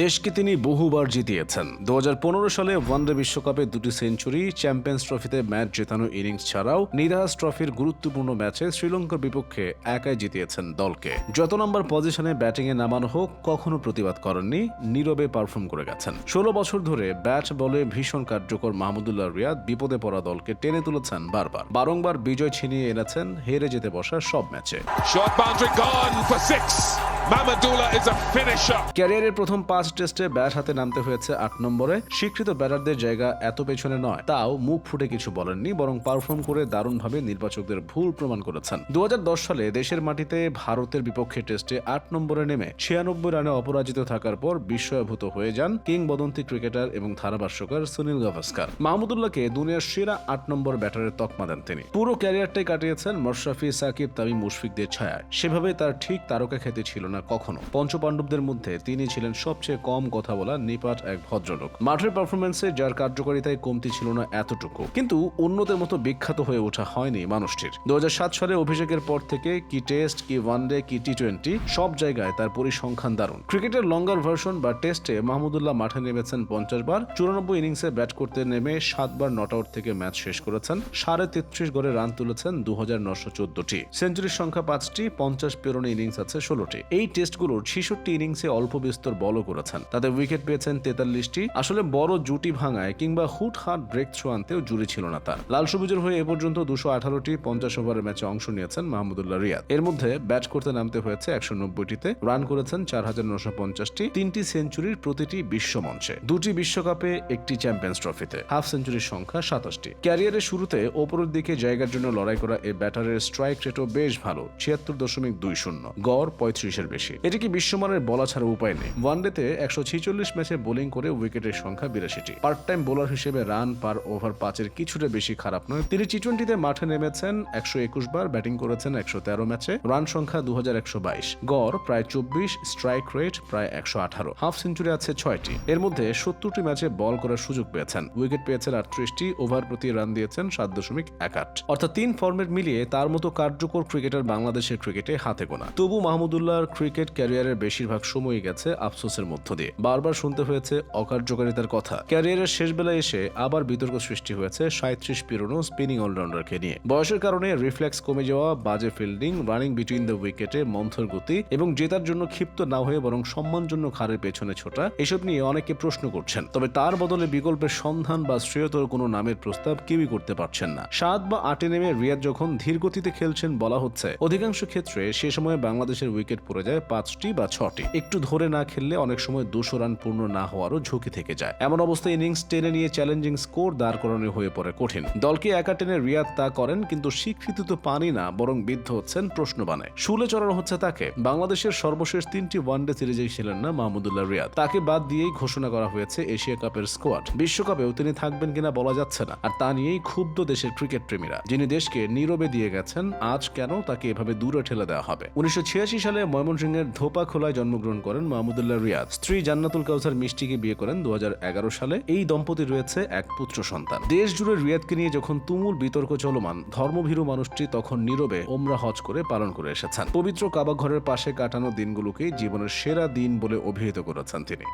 দেশকে তিনি বহুবার জিতিয়েছেন। দু সালে ওয়ানডে বিশ্বকাপে দুটি সেঞ্চুরি চ্যাম্পিয়ন্স ট্রফিতে ম্যাচ জেতানো ইনিংস ছাড়াও নিদাস ট্রফির গুরুত্বপূর্ণ ম্যাচে শ্রীলঙ্কার বিপক্ষে একাই জিতিয়েছেন দলকে। যত নম্বর পজিশনে ব্যাটিংয়ে নামানো হোক কখনো প্রতিবাদ করেননি নীরবে পারফর্ম করে গেছেন। ষোলো বছর ধরে ব্যাট বলে ভীষণ কার্যকর মাহমুদুল্লাহ রিয়াদ বিপদে পড়া দলকে টেনে তুলেছেন বারবার। বারংবার বিজয় ছিনিয়ে এনেছেন হেরে যেতে বসা সব ম্যাচে। ক্যারিয়ারের প্রথম পাঁচ টেস্টে ব্যাট হাতে নামতে হয়েছে আট নম্বরে। স্বীকৃত ব্যাটারদের জায়গা এত পেছনে নয়, তাও মুখ ফুটে কিছু বলেননি, বরং পারফর্ম করে দারুণভাবে নির্বাচকদের ভুল প্রমাণ করেছেন। দুহাজার দশ সালে দেশের মাটিতে ভারতের বিপক্ষে টেস্টে আট নম্বরে নেমে ছিয়ানব্বই রানে অপরাজিত থাকার পর বিস্ময়ভূত হয়ে যান কিংবদন্তি ক্রিকেটার এবং ধারাভাষ্যকার সুনীল গাভাস্কার। মাহমুদুল্লাহকে দুনিয়ার সেরা আট নম্বর ব্যাটারের তকমা দেন তিনি। পুরো ক্যারিয়ারটাই কাটিয়েছেন মশরাফি, সাকিব, তামিম, মুশফিকদের ছায়ায়। সেভাবে তার ঠিক তারকা খ্যাতি ছিল না কখনো। পঞ্চপাণ্ডবদের মধ্যে তিনি ছিলেন সবচেয়ে কম কথা বলা নিপাট এক ভদ্রলোক। মাঠের পারফরমেন্সে যার কার্যকারিতায় কমতি ছিল না এতটুকু। কিন্তু অন্যদের মতো বিখ্যাত হয়ে ওঠা হয়নি মানুষটির। দু সালে অভিষেকের পর থেকে কি টেস্ট কি ওয়ানডে কি টি টোয়েন্টি সব জায়গায় তার পরিসংখ্যান দারুণ। ক্রিকেটের লঙ্গার ভার্সন বা টেস্টে মাহমুদুল্লাহ মাঠে নেমেছেন পঞ্চাশ বার। চুরানব্বই ইনিংসে ব্যাট করতে নেমে সাতবার নট আউট থেকে ম্যাচ শেষ করেছেন। সাড়ে তেত্রিশ গড়ে রান তুলেছেন দু হাজার নশো চোদ্দটি। সেঞ্চুরির সংখ্যা পাঁচটি, পঞ্চাশ পেরোনো ইনিংস আছে ষোলোটি। এই টেস্টগুলোর ছিষট্টি ইনিংসে অল্প বিস্তর বলও করেছেন। তাদের উইকেট পেয়েছেন তেতাল্লিশটি। আসলে বড় জুটি ভাঙায় কিংবা হুট হাট ব্রেক থ্রু আনতেও জুড়ে ছিল না তার। লাল সবুজের হয়ে এ পর্যন্ত দুশো আঠারোটি পঞ্চাশ ওভারের ম্যাচে অংশ নিয়েছেন মাহমুদুল্লাহ রিয়াদ। এর মধ্যে ব্যাট করতে নামতে হয়েছে একশো নব্বইটিতে। রান করেছেন চার হাজার নশো পঞ্চাশটি। তিনটি সেঞ্চুরির প্রতিটি বিশ্ব মঞ্চে। দুটি বিশ্বকাপে একটি চ্যাম্পিয়ন্স ট্রফিতে। হাফ সেঞ্চুরির সংখ্যা সাতাশটি। ক্যারিয়ারের শুরুতে ওপরের দিকে জায়গার জন্য লড়াই করা এই ব্যাটারের স্ট্রাইক রেটও বেশ ভালো, ছিয়াত্তর দশমিক দুই শূন্য। গড় পঁয়ত্রিশের বেশি। এটি কি বিশ্বমানের বলা ছাড়া উপায় নেই। ওয়ানডেতে একশো ছিচল্লিশ ম্যাচে বোলিং করে উইকেটের সংখ্যা বিরাশিটি। পার্ট টাইম বোলার হিসেবে রান পার ওভার পাঁচের কিছুটা বেশি খারাপ নয়। তিনি টি টোয়েন্টিতে মাঠে নেমেছেন, একশো একুশ বার ব্যাটিং করেছেন একশো তেরো ম্যাচে। রান সংখ্যা দু হাজার একশো বাইশ। গড় প্রায় চব্বিশ, স্ট্রাইক রেট প্রায় একশো আঠারো। হাফ সেঞ্চুরি আছে ছয়টি। এর মধ্যে সত্তরটি ম্যাচে বল করার সুযোগ পেয়েছেন। উইকেট পেয়েছেন আটত্রিশটি, ওভার প্রতি রান দিয়েছেন সাত দশমিক এক আট। অর্থাৎ তিন ফর্মেট মিলিয়ে তার মতো কার্যকর ক্রিকেটার বাংলাদেশের ক্রিকেটে হাতে গোনা। তবু মাহমুদুল্লাহর ক্রিকেট ক্যারিয়ারের বেশিরভাগ সময়ই গেছে আফসোসের মধ্য দিয়ে। বারবার শুনতে হয়েছে অকার্যকারিতার কথা। ক্যারিয়ারের শেষ বেলায় এসে আবার বিতর্ক সৃষ্টি হয়েছে সাঁত্রিশ পিরোনো স্পিনিং অলরাউন্ডারকে নিয়ে। বয়সের কারণে রিফ্লেক্স কমে যাওয়া, বাজে ফিল্ডিং, রানিং বিটুইন দ্য উইকেটে মন্থর গতি এবং জেতার জন্য ক্ষিপ্ত না হয়ে বরং সম্মানজনক হারের পেছনে ছোটা, এসব নিয়ে অনেকে প্রশ্ন করছেন। তবে তার বদলে বিকল্পের সন্ধান বা শ্রেয়তর কোনো নামের প্রস্তাব কেউই করতে পারছেন না। সাত বা আটে নেমে রিয়াদ যখন ধীর গতিতে খেলছেন বলা হচ্ছে, অধিকাংশ ক্ষেত্রে সে সময় বাংলাদেশের উইকেট পড়ে যায় পাঁচটি বা ছটি। একটু ধরে না খেললে অনেক সময় দুশো রান পূর্ণ না হওয়ারও ঝুঁকি থেকে যায়। এমন অবস্থায় ইনিংস টেনে নিয়ে চ্যালেঞ্জিং স্কোর দাঁড় করানো হয়ে পড়ে কঠিন। দলকে একা টেনে রিয়াদ তা করেন, কিন্তু স্বীকৃতি তো পানি না, বরং বিদ্ধ হচ্ছেন প্রশ্নবানে শুলে চড়ানো হচ্ছে তাকে। বাংলাদেশের সর্বশেষ তিনটি ওয়ানডে সিরিজে ছিলেন না মাহমুদুল্লাহ রিয়াদ। তাকে বাদ দিয়েই ঘোষণা করা হয়েছে এশিয়া কাপের স্কোয়াড। বিশ্বকাপেও তিনি থাকবেন কিনা বলা যাচ্ছে না। আর তা নিয়েই ক্ষুব্ধ দেশের ক্রিকেট প্রেমীরা যিনি দেশকে নীরবে দিয়ে গেছেন, আজ কেন তাকে এভাবে দূরে ঠেলে দেওয়া হবে? উনিশশো ছিয়াশি সালে ময়মনসিংহের ধোপা খোলায় জন্মগ্রহণ করেন মাহমুদুল্লাহ রিয়াদ। স্ত্রী জান্নাতুল কাউসার মিষ্টিকে বিয়ে করেন দু হাজার এগারো সালে। এই দম্পতি রয়েছে এক পুত্র সন্তান। দেশ জুড়ে রিয়াদকে নিয়ে যখন তুমুল বিতর্ক চলমান, ধর্মভীরু মানুষটি তখন নীরবে ওমরা হজ করে পালন করে এসেছেন। পবিত্র কাবা ঘরের পাশে কাটানো দিনগুলোকে জীবনের সেরা দিন বলে অভিহিত করেছেন তিনি।